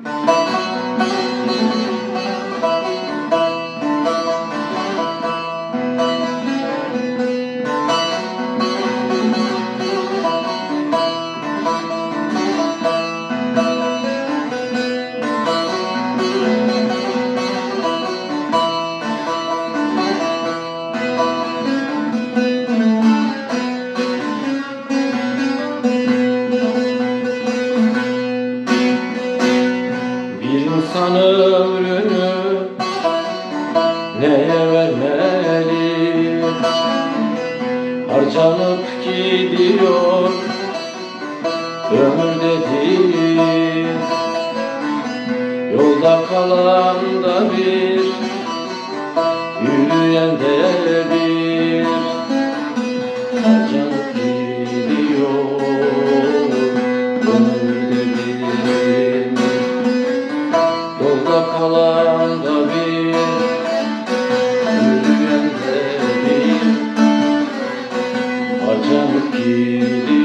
Bir insan ömrünü neye vermeli? Harcanıp gidiyor ömür dediğin Yolda kalan da bir, yürüyen de bir Rüyanda bir Rüyanda bir